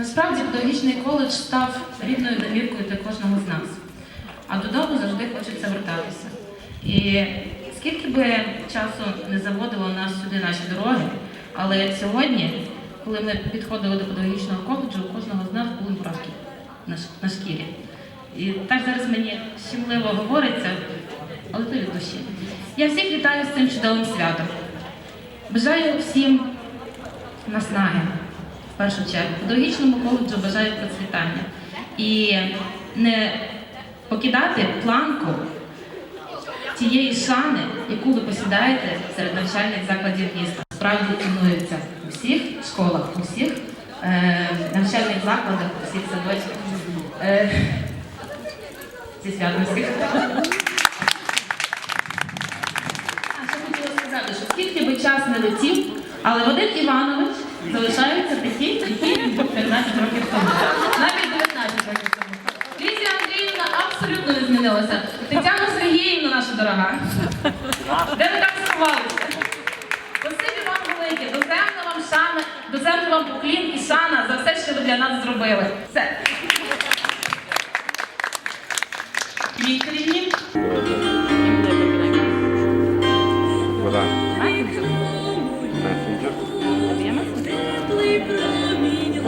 Насправді педагогічний коледж став рідною домівкою для кожного з нас, а додому завжди хочеться вертатися. І скільки би часу не заводило нас сюди наші дороги, але сьогодні, коли ми підходили до педагогічного коледжу, у кожного з нас були мурашки на, шкірі. І так зараз мені щемливо говориться, але то від душі. Я всіх вітаю з цим чудовим святом. Бажаю всім наснаги, першу чергу. Педагогічному коледжу бажаю процвітання. І не покидати планку тієї шани, яку ви посідаєте серед навчальних закладів міста. Справді цінується у всіх школах, у всіх е, навчальних закладах, у всіх садочках. Е, зі святом всіх. А ще хотіла сказати, що скільки би час не летів, але Вадим Іванович залишається такий, який був 15 років тому. Навіть 19 років тому. Лізія Андріївна абсолютно не змінилася. Тетяна Сергіївна наша дорога. Де ви там сховалися? Спасибі вам велике, доземна вам шана, доземна вам поклін і шана за все, що ви для нас зробили. Все. Вікторівні.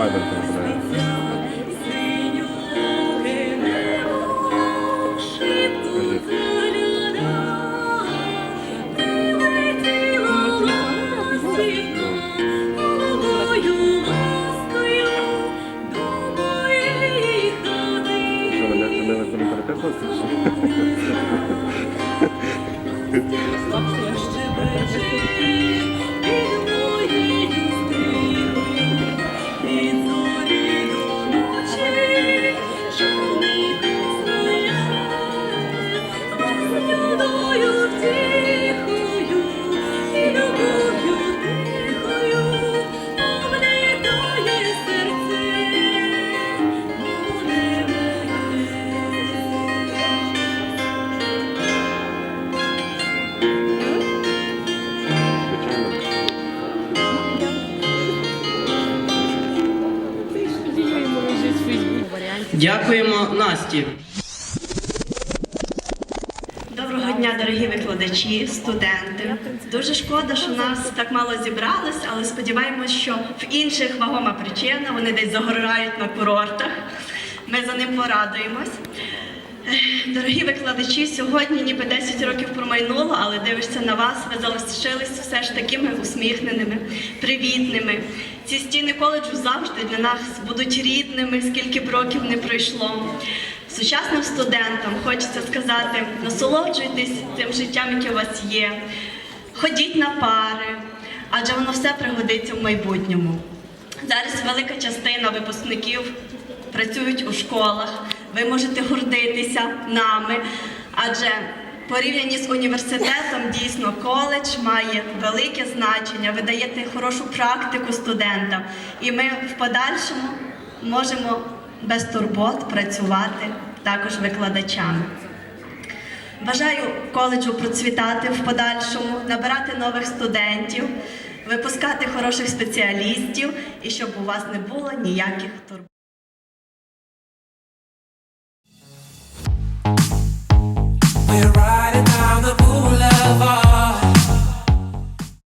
Вайбер перебирає. Що, мене не не Дякуємо Насті. Доброго дня, дорогі викладачі, студенти. Дуже шкода, що нас так мало зібралось, але сподіваємось, що в інших вагома причина вони десь загорають на курортах. Ми за ним порадуємось. Дорогі викладачі, сьогодні ніби 10 років промайнуло, але дивишся на вас, ви залишились все ж такими усміхненими, привітними. Ці стіни коледжу завжди для нас будуть рідними, скільки б років не пройшло. Сучасним студентам хочеться сказати: насолоджуйтесь тим життям, яке у вас є. Ходіть на пари, адже воно все пригодиться в майбутньому. Зараз велика частина випускників працюють у школах. Ви можете гордитися нами, адже порівняні з університетом дійсно коледж має велике значення. Ви даєте хорошу практику студентам, і ми в подальшому можемо без турбот працювати також викладачами. Бажаю коледжу процвітати в подальшому, набирати нових студентів, випускати хороших спеціалістів і щоб у вас не було ніяких турбот.